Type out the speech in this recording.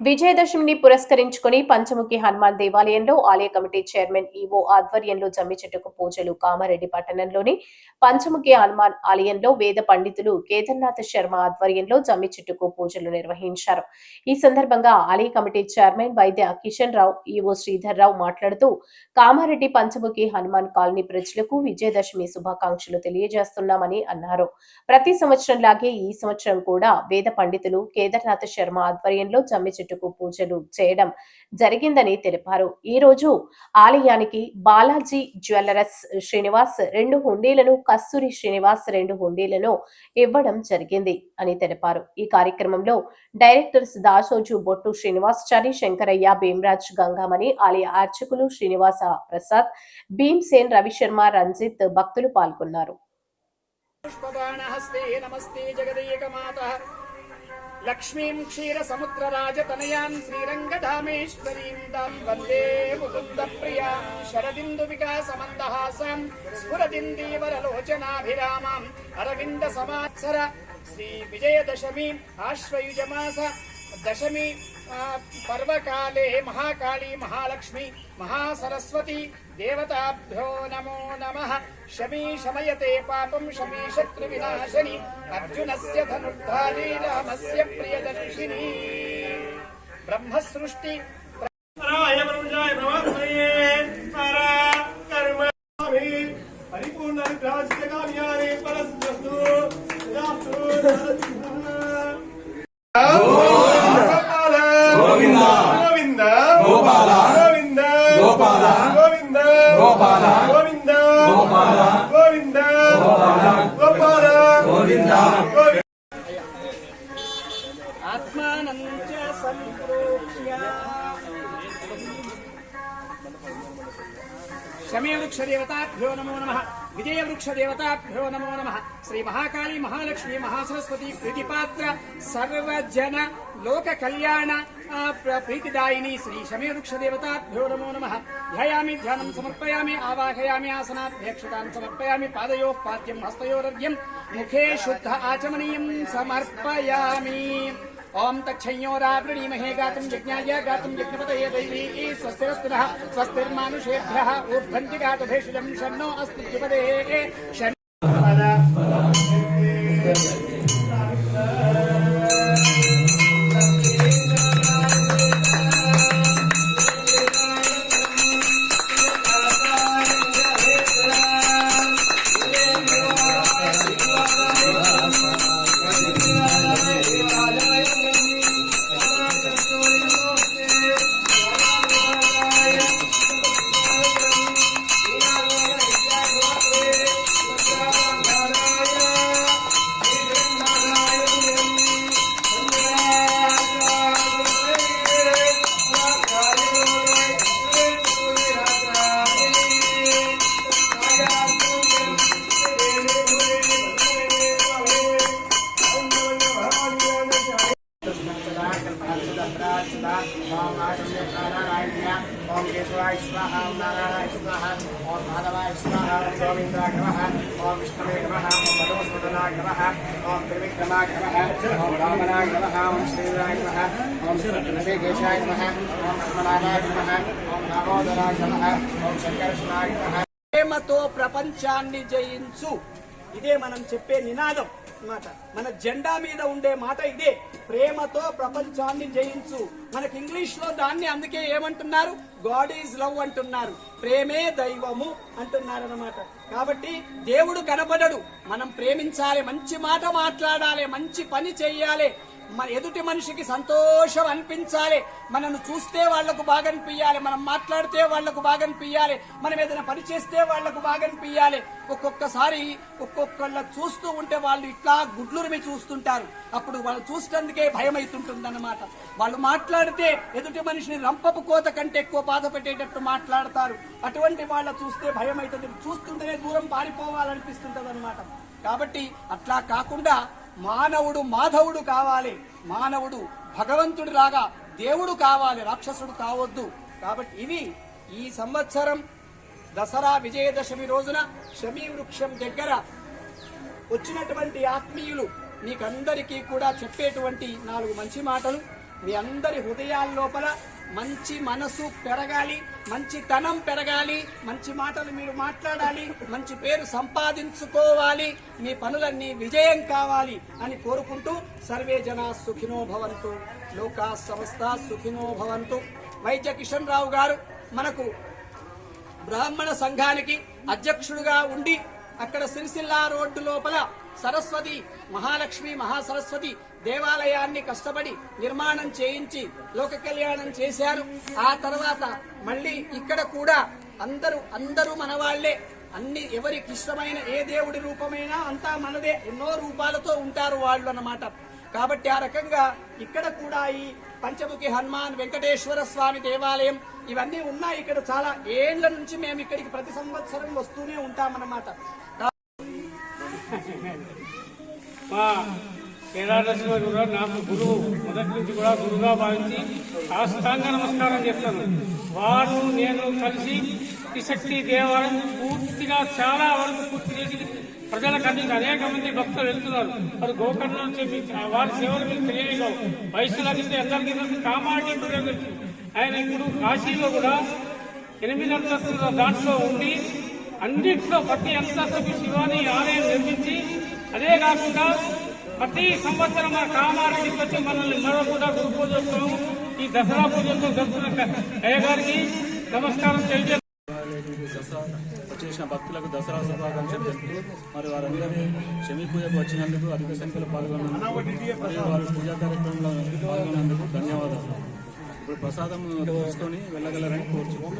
విజయదశమిని పురస్కరించుకుని పంచముఖి హనుమాన్ దేవాలయంలో ఆలయ కమిటీ చైర్మన్ ఈవో ఆధ్వర్యంలో జమ్మి చెట్టుకు పూజలు కామారెడ్డి పట్టణంలోని పంచముఖి హనుమాన్ ఆలయంలో వేద పండితులు కేదార్నాథ్ శర్మ ఆధ్వర్యంలో జమ్మి చెట్టుకు పూజలు నిర్వహించారు. ఈ సందర్భంగా ఆలయ committee chairman Vaidya Kishan Rao EO Sridhar Rao మాట్లాడుతూ కామారెడ్డి పంచముఖి హనుమాన్ కాలనీ ప్రజలకు విజయదశమి శుభాకాంక్షలు తెలియజేస్తున్నామని అన్నారు. ప్రతి సంవత్సరం లాగే ఈ సంవత్సరం కూడా వేద పండితులు కేదార్నాథ్ శర్మ ఆధ్వర్యంలో జమ్మి చెట్టుకు పూజలు చేయడం జరిగిందని తెలిపారు. ఈ రోజు ఆలయానికి బాలాజీ జ్యువెలరస్ శ్రీనివాస్ రెండు హుండీలను కస్తూరి శ్రీనివాస్ రెండు హుండీలను ఇవ్వడం జరిగింది అని తెలిపారు. ఈ కార్యక్రమంలో డైరెక్టర్స్ దాసోజు బొట్టు శ్రీనివాసచారి శంకరయ్య భీమరాజ్ గంగామణి ఆలయ అర్చకులు శ్రీనివాస ప్రసాద్ భీమ్సేన్ రవిశర్మ రంజిత్ భక్తులు పాల్గొన్నారు. పుష్పబాణహస్తే నమస్తే జగదేకమాతः లక్ష్మీం క్షీరసముద్రరాజతనయాం శ్రీరంగధామేశ్వరీం దాం వందే ముకుందప్రియాం శరదిందు వికాసమందహాసాం స్ఫురదిందీవరలోచనాభిరామాం అరవింద సమాత్సర శ్రీ విజయదశమి ఆశ్వయుజమాస దశమి ఆ, పర్వకాలే మహాకాళీ మహాలక్ష్మి మహాసరస్వతి దేవతాభ్యో నమో నమ శమీ శమయతే పాపం శమీ శత్రు వినాశని అర్జునస్య ధనుర్ధారీ రామస్య ఆత్మానం చ సంప్రోక్ష్య శమే నమో నమ. విజయ వృక్ష దేవతాభ్యో నమో నమ శ్రీ మహాకాళి మహాలక్ష్మి మహాసరస్వతి ప్రీతిపాత్ర సర్వజన లోక కళ్యాణ ఆ, ప్ర- ప్రీతిదాయిని శ్రీ శమే వృక్ష దేవతాభ్యో నమో నమ ధ్యాయామి ధ్యానం సమర్పయామి ఆవాహయామి ఆసనాభ్యక్షతాన్ ओम तक्षयोरावृणीमहे गातम यज्ञाय गातम यज्ञपतये दैवी स्वस्तिरस्तुनः स्वस्तिर्मानुषेभ्यः ऊर्ध्वन्ति गातुभेषजं शन्नो अस्तु द्विपदे కేశవాయ స్వాహ ఓం నారాయణాయ స్వాహ ఓం మాధవాయ స్వాహ ఓం గోవిందాయ నమః ఓం విష్ణవే నమః ఓం మధుసూదనాయ నమః ఓం త్రివిక్రమాయ నమః ఓం రామనాయ నమః ఓం శ్రీరాయ నమః ఓం శ్రీకేశాయ నమః ఓం పద్మనాభాయ నమః ఓం దామోదరాయ నమః ఓం శంకర్షణాయ నమః ప్రేమతో ప్రపంచాన్ని జయించు ఇదే మనం చెప్పే నినాదం మాట. మన జెండా మీద ఉండే మాట ఇదే. ప్రేమతో ప్రపంచాన్ని జయించు. మనకి ఇంగ్లీష్లో దాన్ని అందుకే ఏమంటున్నారు? గాడ్ ఈజ్ లవ్ అంటున్నారు. ప్రేమే దైవము అంటున్నారు అనమాట కాబట్టి దేవుడు కనబడడు. మనం ప్రేమించాలి మంచి మాట మాట్లాడాలి మంచి పని చెయ్యాలి. మన ఎదుటి మనిషికి సంతోషం అనిపించాలి. మనను చూస్తే వాళ్ళకు బాగా అనిపించాలి మనం మాట్లాడితే వాళ్ళకు బాగా అనిపించాలి మనం ఏదైనా పని చేస్తే వాళ్ళకు బాగా అనిపించాలి ఒక్కొక్కసారి ఒక్కొక్కళ్ళ చూస్తూ ఉంటే వాళ్ళు ఇట్లా గుడ్లురిమి చూస్తుంటారు. అప్పుడు వాళ్ళు చూసినందుకే భయం అవుతుంటుంది వాళ్ళు మాట్లాడితే ఎదుటి మనిషిని రంపపు కోత కంటే ఎక్కువ బాధ పెట్టేటట్టు మాట్లాడతారు. అటువంటి వాళ్ళ చూస్తే భయం అవుతుంది చూస్తుంటేనే దూరం పారిపోవాలనిపిస్తుంటది అనమాట కాబట్టి అట్లా కాకుండా మానవుడు మాధవుడు కావాలి. మానవుడు భగవంతుడి లాగా దేవుడు కావాలి. రాక్షసుడు కావద్దు. కాబట్టి ఇవి ఈ సంవత్సరం దసరా విజయదశమి రోజున శమీ వృక్షం దగ్గర వచ్చినటువంటి ఆత్మీయులు మీకందరికీ కూడా చెప్పేటువంటి నాలుగు మంచి మాటలు. మీ అందరి హృదయాల లోపల మంచి మనసు పెరగాలి మంచి తనం పెరగాలి మంచి మాటలు మీరు మాట్లాడాలి మంచి పేరు సంపాదించుకోవాలి మీ పనులన్నీ విజయం కావాలి అని కోరుకుంటూ సర్వే జన సుఖినో భవంతు లోకా సంస్థ సుఖినో భవంతు. వైద్య కిషన్ రావు గారు మనకు బ్రాహ్మణ సంఘానికి అధ్యక్షుడుగా ఉండి అక్కడ సిరిసిల్ల రోడ్డు లోపల సరస్వతి మహాలక్ష్మి మహాసరస్వతి దేవాలయాన్ని కష్టపడి నిర్మాణం చేయించి లోక కళ్యాణం చేశారు. ఆ తర్వాత మళ్ళీ ఇక్కడ కూడా అందరూ అందరూ మన వాళ్ళే అన్ని ఎవరికి ఇష్టమైన ఏ దేవుడి రూపమైనా అంతా మనదే. ఎన్నో రూపాలతో ఉంటారు వాళ్ళు అన్నమాట. కాబట్టి ఆ రకంగా ఇక్కడ కూడా ఈ పంచముఖి హనుమాన్ వెంకటేశ్వర స్వామి దేవాలయం ఇవన్నీ ఉన్నాయి. ఇక్కడ చాలా ఏళ్ళ నుంచి మేము ఇక్కడికి ప్రతి సంవత్సరం వస్తూనే ఉంటామన్నమాట. మా కేదారేశ్వర కూడా నాకు గురువు. మొదటి నుంచి కూడా గురువుగా భావించి ఆస్థాంగ నమస్కారం చేస్తాను. వారు నేను కలిసి శక్తి దేవాలయం పూర్తిగా చాలా వరకు పూర్తి చేసి ప్రజలకు అందించి అనేక మంది భక్తులు వెళ్తున్నారు. వారు గోకర్ణ చెప్పి వారి సేవలు మీకు తెలియదు వయసులకి అందరికీ ఎందరికి కామాటి కూడా ఆయన ఇప్పుడు కాశీలో కూడా ఎనిమిది అంతస్తుల దాంట్లో ఉండి అన్నింటిలో ప్రతి అంతస్తుకి శివాని ఆలయం నిర్మించి అదే కాకుండా ప్రతి సంవత్సరం మన కామారెడ్డికి వచ్చి మనల్ని మరో కూడా గురు పూజోత్సవం ఈ దసరా పూజోత్సవం జరుపుతున్న అయ్యగారికి నమస్కారం తెలియజేస్తున్నాను దసరా వచ్చేసిన భక్తులకు దసరా శుభాకాంక్షలు తెలుపుతూ మరి వారందరినీ శమి పూజకు వచ్చినందుకు అధిక సంఖ్యలో పాల్గొన్నందుకు మరియు వారి పూజా కార్యక్రమంలో పాల్గొన్నందుకు ధన్యవాదాలు. ఇప్పుడు ప్రసాదం తీసుకొని వెళ్ళగలరని కోరుచున్నాను